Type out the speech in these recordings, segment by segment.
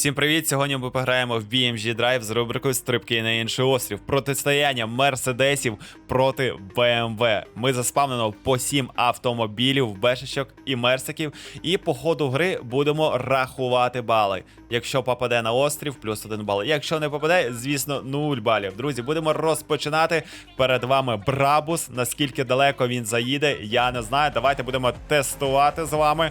Всім привіт! Сьогодні ми пограємо в BMG Drive з рубрикою Стрибки на інший острів. Протистояння мерседесів проти BMW. Ми заспавнено по 7 автомобілів, бешечок і мерсиків. І по ходу гри будемо рахувати бали. Якщо попаде на острів, плюс 1 бал. Якщо не попаде, звісно, 0 балів. Друзі, будемо розпочинати. Перед вами Брабус. Наскільки далеко він заїде, я не знаю. Давайте будемо тестувати з вами.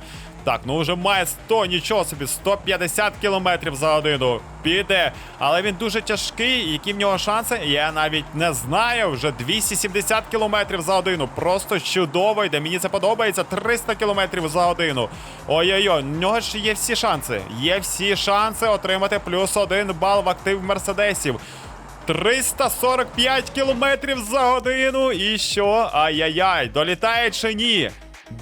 Так, ну вже має 100, нічого собі, 150 кілометрів за годину. Піде. Але він дуже тяжкий. Які в нього шанси? Я навіть не знаю. Вже 270 кілометрів за годину. Просто чудово йде. Мені це подобається. 300 кілометрів за годину. Ой-ой-ой, в нього ж є всі шанси. Є всі шанси отримати плюс один бал в актив Мерседесів. 345 кілометрів за годину. І що? Ай-яй-яй, долітає чи ні?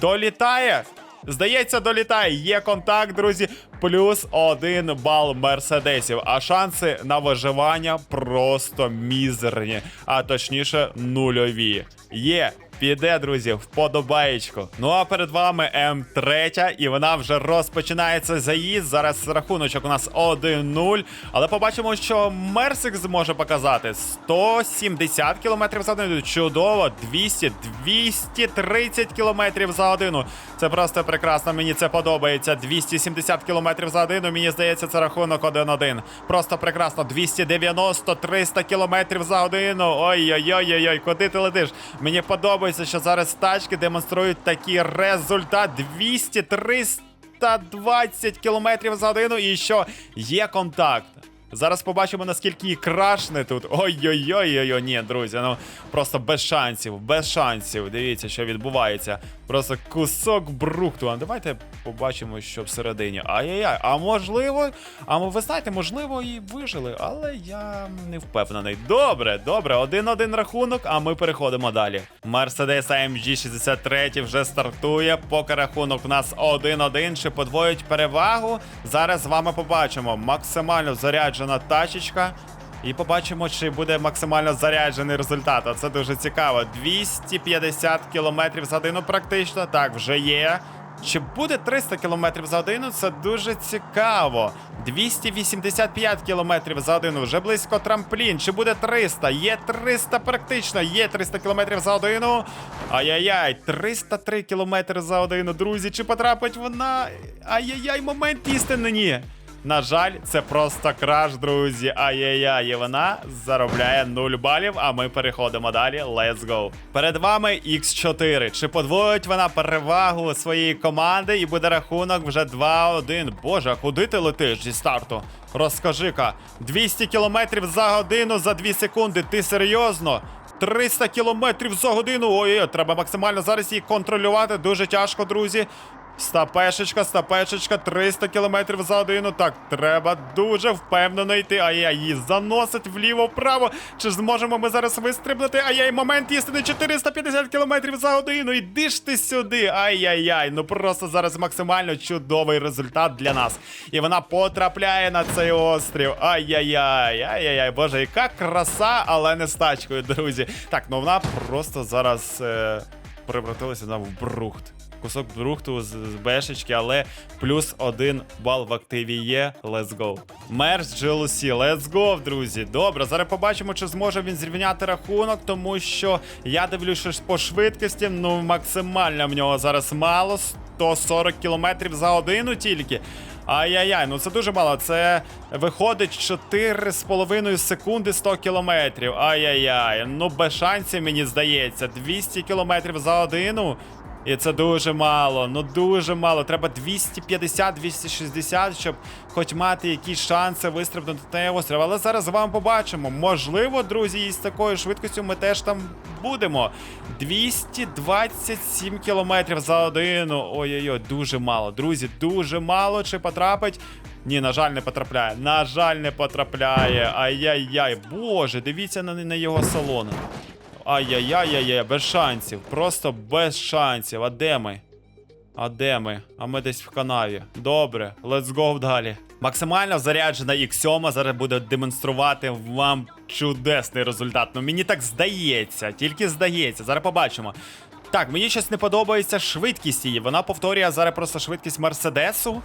Долітає? Здається, долітає. Є контакт, друзі. Плюс один бал мерседесів. А шанси на виживання просто мізерні, а точніше, нульові. Є. Піде, друзі, вподобаєчку. Ну а перед вами М3, і вона вже розпочинається заїзд. Зараз рахуночок у нас 1-0. Але побачимо, що Мерсик зможе показати 170 км за годину. Чудово, 200, 230 км за годину. Це просто прекрасно. Мені це подобається. 270 км за годину. Мені здається, це рахунок 1-1. Просто прекрасно. 290, 300 км за годину. Ой-ой-ой, куди ти летиш? Мені подобається, що зараз тачки демонструють такий результат. 200, 320 км за годину. І що є контакт. Зараз побачимо, наскільки її крашне тут. Ой-ой-ой, ні, друзі, ну просто без шансів, без шансів. Дивіться, що відбувається. Просто кусок брухту. А давайте побачимо, що всередині. Ай-яй-яй, а можливо, а ви знаєте, можливо, і вижили, але я не впевнений. Добре, добре, один-один рахунок, а ми переходимо далі. Mercedes AMG 63 вже стартує. Поки рахунок у нас 1-1. Чи подвоїть перевагу? Зараз з вами побачимо. Максимально заряджена тачечка. І побачимо, чи буде максимально заряджений результат. А Це дуже цікаво. 250 км за годину практично. Так, вже є. Чи буде 300 км за годину? Це дуже цікаво. 285 км за годину, вже близько трамплін. Чи буде 300? Є 300 практично, є 300 км за годину. Ай-яй-яй, 303 км за годину, друзі. Чи потрапить вона? Ай-яй-яй, момент істини ні. На жаль, це просто краш, друзі. Ай-яй-яй, і вона заробляє 0 балів, а ми переходимо далі. Let's go. Перед вами X4. Чи подвоїть вона перевагу своєї команди і буде рахунок вже 2-1. Боже, а куди ти летиш зі старту? Розкажи-ка. 200 кілометрів за годину за 2 секунди. Ти серйозно? 300 кілометрів за годину. Ой, треба максимально зараз її контролювати. Дуже тяжко, друзі. Стапешечка, стапешечка, 300 км за годину. Так, треба дуже впевнено йти. Ай-яй, її заносить вліво-вправо. Чи зможемо ми зараз вистрибнути? Ай-яй, момент істини 450 км за годину. Іди ж ти сюди. Ай-яй-яй. Ну просто зараз максимально чудовий результат для нас. І вона потрапляє на цей острів. Ай-яй-яй, ай-яй-яй, боже, яка краса, але не з тачкою, друзі. Так, ну вона просто зараз е, превратилася на в брухт кусок брухту з, з бешечки, але плюс один бал в активі є. Let's go. Мерс Jealousy, let's go, друзі. Добре, зараз побачимо, чи зможе він зрівняти рахунок, тому що я дивлюся по швидкості. Ну, максимально в нього зараз мало. 140 км за годину тільки. Ай-яй-яй, ну це дуже мало. Це виходить 4,5 секунди 100 кілометрів. Ай-яй-яй. Ну без шансів, мені здається. 200 кілометрів за годину. І це дуже мало, ну дуже мало. Треба 250-260, щоб хоч мати якісь шанси вистрибнути на острів. Але зараз з вами побачимо. Можливо, друзі, із такою швидкістю ми теж там будемо. 227 кілометрів за годину. Ой-ой-ой, дуже мало. Друзі, дуже мало. Чи потрапить? Ні, на жаль, не потрапляє. На жаль, не потрапляє. Ай-яй-яй. Боже, дивіться на, на його салон. Ай-яй-яй-яй, без шансів. Просто без шансів. А де ми? А де ми? А ми десь в канаві. Добре, let's go далі. Максимально заряджена X7 зараз буде демонструвати вам чудесний результат. Ну мені так здається, тільки здається. Зараз побачимо. Так, мені щось не подобається швидкість її. Вона повторює зараз просто швидкість Мерседесу.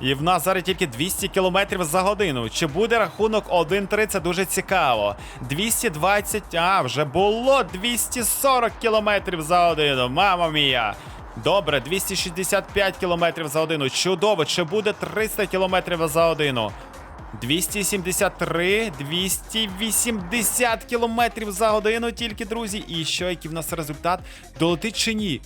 І в нас зараз тільки 200 км за годину. Чи буде рахунок 1-3? Це дуже цікаво. 220, а, вже було 240 км за годину. Мама мія. Добре, 265 км за годину. Чудово, чи буде 300 км за годину? 273, 280 кілометрів за годину тільки, друзі. І що, який в нас результат? Долетить чи ні?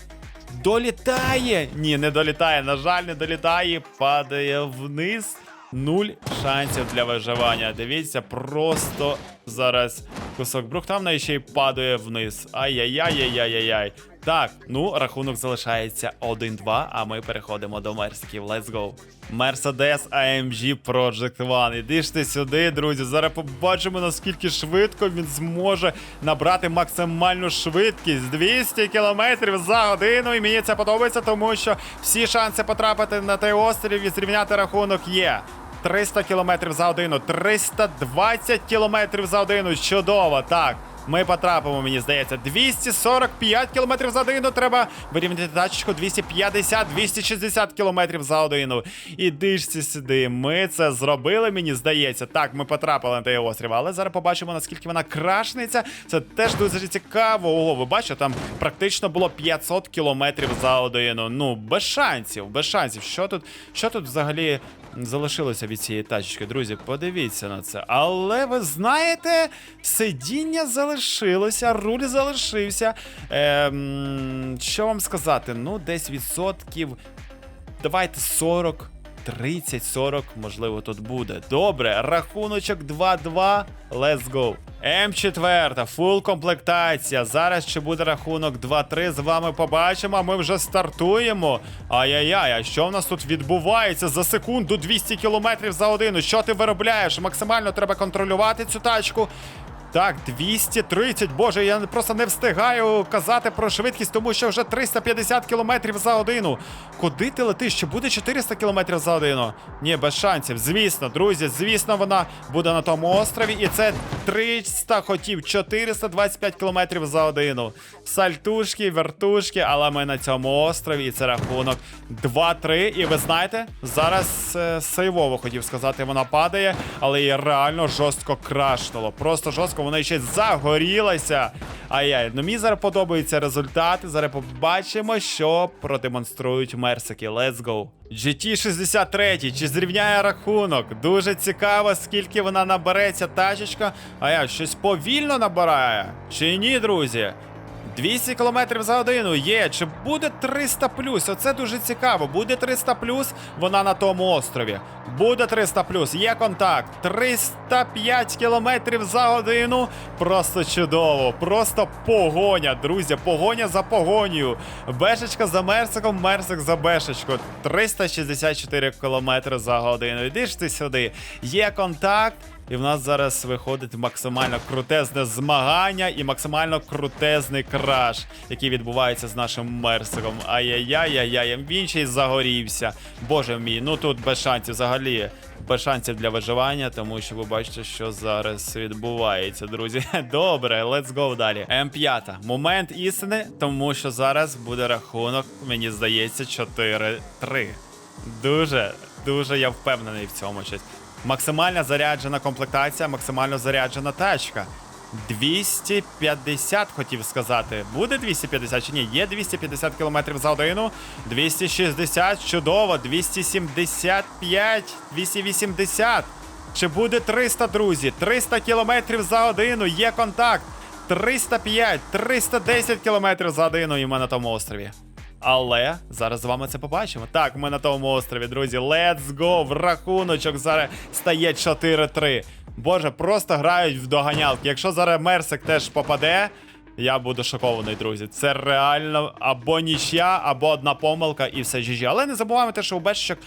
Долітає! Ні, не долітає. На жаль, не долітає. Падає вниз. Нуль шансів для виживання. Дивіться, просто зараз кусок брухтавна ще й падає вниз. Ай-яй-яй-яй-яй-яй. Так, ну рахунок залишається 1-2, а ми переходимо до мерсиків. Let's go. Mercedes AMG Project One. Іди ж ти сюди, друзі. Зараз побачимо, наскільки швидко він зможе набрати максимальну швидкість 200 км за годину. І мені це подобається, тому що всі шанси потрапити на той острів і зрівняти рахунок є. 300 км за годину, 320 км за годину. Чудово, так. Ми потрапимо, мені здається, 245 км за годину. Треба вирівняти тачечку 250-260 км за годину. Іди ж ці сюди. Ми це зробили, мені здається. Так, ми потрапили на той острів, але зараз побачимо, наскільки вона крашниця. Це теж дуже цікаво. Ого, ви бачите, там практично було 500 км за годину. Ну, без шансів, без шансів. Що тут, що тут взагалі залишилося від цієї тачечки, друзі? Подивіться на це. Але ви знаєте, сидіння залишилося, руль залишився. Ем, що вам сказати? Ну, десь відсотків. Давайте 40. 30-40, можливо, тут буде. Добре, рахуночок 2-2. Let's go. М4, фул комплектація. Зараз чи буде рахунок 2-3, з вами побачимо. Ми вже стартуємо. Ай-яй-яй, а що в нас тут відбувається за секунду 200 км за годину? Що ти виробляєш? Максимально треба контролювати цю тачку. Так, 230. Боже, я просто не встигаю казати про швидкість, тому що вже 350 км за годину. Куди ти летиш? Чи буде 400 км за годину? Ні, без шансів. Звісно, друзі, звісно, вона буде на тому острові. І це 300 хотів, 425 км за годину. Сальтушки, вертушки, але ми на цьому острові. І це рахунок 2-3. І ви знаєте, зараз е, сейвово хотів сказати, вона падає, але її реально жорстко крашнуло. Просто жорстко, вона ще загорілася. Ай-яй, ну мені зараз подобаються результати. Зараз побачимо, що продемонструють мерсики. Let's go. GT63, чи зрівняє рахунок? Дуже цікаво, скільки вона набереться тачечка. А я щось повільно набирає? Чи ні, друзі? 200 км за годину є. Чи буде 300 плюс? Оце дуже цікаво. Буде 300 плюс, вона на тому острові. Буде 300 плюс, є контакт. 305 км за годину. Просто чудово. Просто погоня, друзі. Погоня за погонію. Бешечка за мерсиком, мерсик за бешечку. 364 км за годину. Іди ж ти сюди. Є контакт. І в нас зараз виходить максимально крутезне змагання і максимально крутезний краш, який відбувається з нашим мерсиком. Ай-яй-яй-яй-яй, він ще й загорівся. Боже мій, ну тут без шансів взагалі. Без шансів для виживання, тому що ви бачите, що зараз відбувається, друзі. Добре, let's go далі. М5. Момент істини, тому що зараз буде рахунок, мені здається, 4-3. Дуже, дуже я впевнений в цьому щось. Максимально заряджена комплектація, максимально заряджена тачка. 250 хотів сказати. Буде 250 чи ні? Є 250 км за годину. 260, чудово. 275, 280. Чи буде 300, друзі? 300 км за годину. Є контакт. 305, 310 км за годину і ми на тому острові. Але зараз з вами це побачимо. Так, ми на тому острові, друзі. Let's go! В рахуночок зараз стає 4-3. Боже, просто грають в доганялки. Якщо зараз Мерсик теж попаде, я буду шокований, друзі. Це реально або нічя, або одна помилка, і все GG. Але не забуваємо те, що у бешечок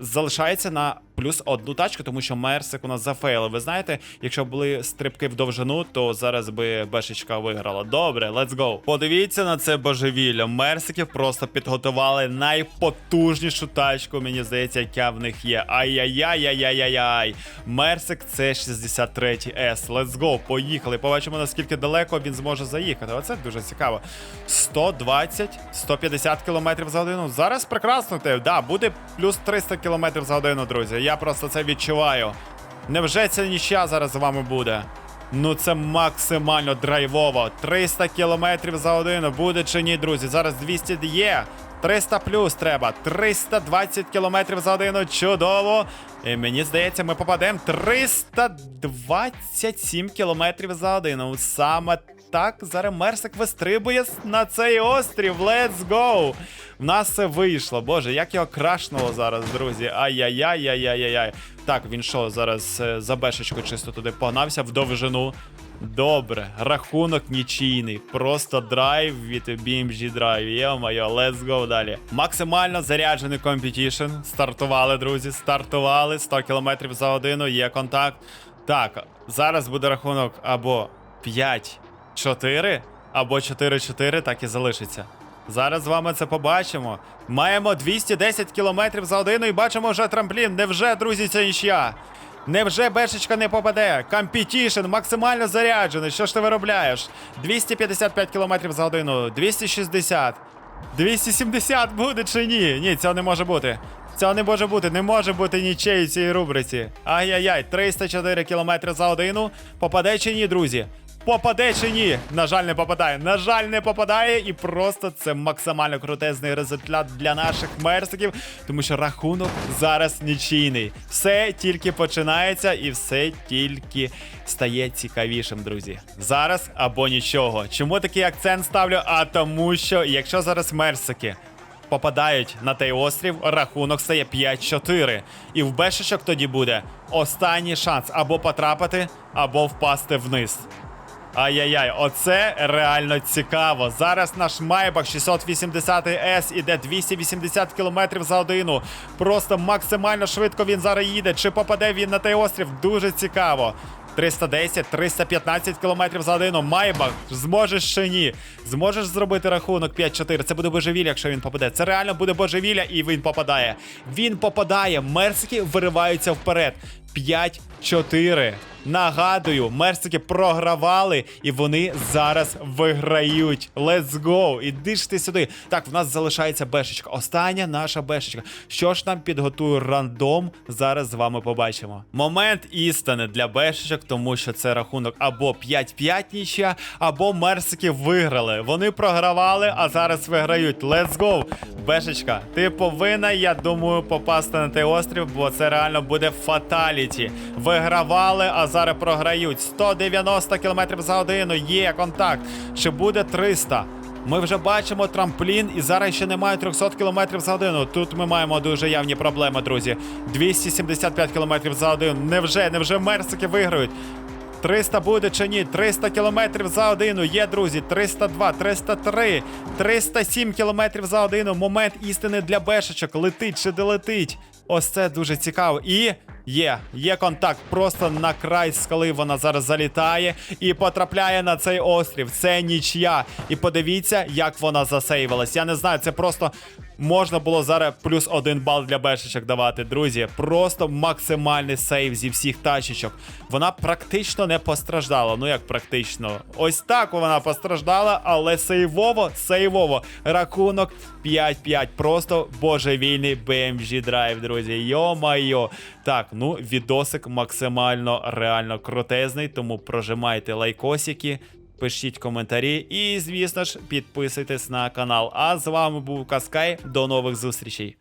залишається на плюс одну тачку, тому що Мерсик у нас зафейлив. Ви знаєте, якщо були стрибки в довжину, то зараз би Бешечка виграла. Добре, let's go. Подивіться на це божевілля. Мерсиків просто підготували найпотужнішу тачку, мені здається, яка в них є. Ай-яй-яй-яй-яй-яй. Мерсик це 63 S. Let's go. Поїхали. Побачимо, наскільки далеко він зможе заїхати. Оце дуже цікаво. 120-150 км за годину. Зараз прекрасно те. Да, буде плюс 300 км за годину, друзі. Я просто це відчуваю. Невже це нічия зараз з вами буде? Ну це максимально драйвово. 300 км за годину буде чи ні, друзі? Зараз 200 є. 300 плюс треба. 320 км за годину. Чудово. І мені здається, ми попадемо 327 км за годину. Саме так, зараз Мерсик вистрибує на цей острів. Let's go! В нас це вийшло. Боже, як його крашнуло зараз, друзі. Ай-яй-яй-яй-яй-яй. Так, він що, зараз е, за бешечку чисто туди погнався в довжину. Добре, рахунок нічийний. Просто драйв від BMG Drive. Йо-моє, let's go далі. Максимально заряджений компетішн. Стартували, друзі. Стартували. 100 км за годину, є контакт. Так, зараз буде рахунок або 5-4, або 4-4, так і залишиться. Зараз з вами це побачимо. Маємо 210 км за годину і бачимо вже трамплін. Невже, друзі, це нічия? Невже бешечка не попаде? Компетішн максимально заряджений. Що ж ти виробляєш? 255 км за годину, 260. 270 буде чи ні? Ні, цього не може бути. Цього не може бути, не може бути нічиї в цій рубриці. Ай-яй-яй, 304 км за годину. Попаде чи ні, друзі? Попаде чи ні? На жаль, не попадає. На жаль, не попадає, і просто це максимально крутезний результат для наших мерсиків, тому що рахунок зараз нічийний. Все тільки починається і все тільки стає цікавішим, друзі. Зараз або нічого. Чому такий акцент ставлю? А тому, що якщо зараз мерсики попадають на той острів, рахунок стає 5-4. І в бешечок тоді буде останній шанс або потрапити, або впасти вниз. Ай-яй-яй, оце реально цікаво. Зараз наш Майбах 680 s іде 280 км за годину. Просто максимально швидко він зараз їде. Чи попаде він на той острів? Дуже цікаво. 310, 315 км за годину. Майбах, зможеш чи ні? Зможеш зробити рахунок 5-4. Це буде божевілля, якщо він попаде. Це реально буде божевілля, і він попадає. Він попадає. Мерсики вириваються вперед. 5-4. Нагадую, мерсики програвали, і вони зараз виграють. Let's go! Іди ж ти сюди. Так, в нас залишається бешечка. Остання наша бешечка. Що ж нам підготує рандом? Зараз з вами побачимо. Момент істини для бешечок, тому що це рахунок або 5-5 нічя, або мерсики виграли. Вони програвали, а зараз виграють. Let's go! Бешечка, ти повинна, я думаю, попасти на той острів, бо це реально буде фаталіті. Вигравали, а зараз програють. 190 км за годину. Є контакт. Чи буде 300? Ми вже бачимо трамплін, і зараз ще немає 300 км за годину. Тут ми маємо дуже явні проблеми, друзі. 275 км за годину. Невже, невже мерсики виграють? 300 буде чи ні? 300 кілометрів за годину. Є, друзі. 302, 303, 307 кілометрів за годину. Момент істини для бешечок. Летить чи долетить. Ось це дуже цікаво. І є, є контакт. Просто на край скали вона зараз залітає і потрапляє на цей острів. Це нічия. І подивіться, як вона засейвилась. Я не знаю, це просто. Можна було зараз плюс один бал для бешечок давати, друзі. Просто максимальний сейв зі всіх тачечок. Вона практично не постраждала. Ну як практично? Ось так вона постраждала, але сейвово, сейвово. Рахунок 5-5. Просто божевільний BMG драйв, друзі. Йо-майо. Так, ну відосик максимально реально крутезний, тому прожимайте лайкосики. Пишіть коментарі і, звісно ж, підписуйтесь на канал. А з вами був Каскай. До нових зустрічей.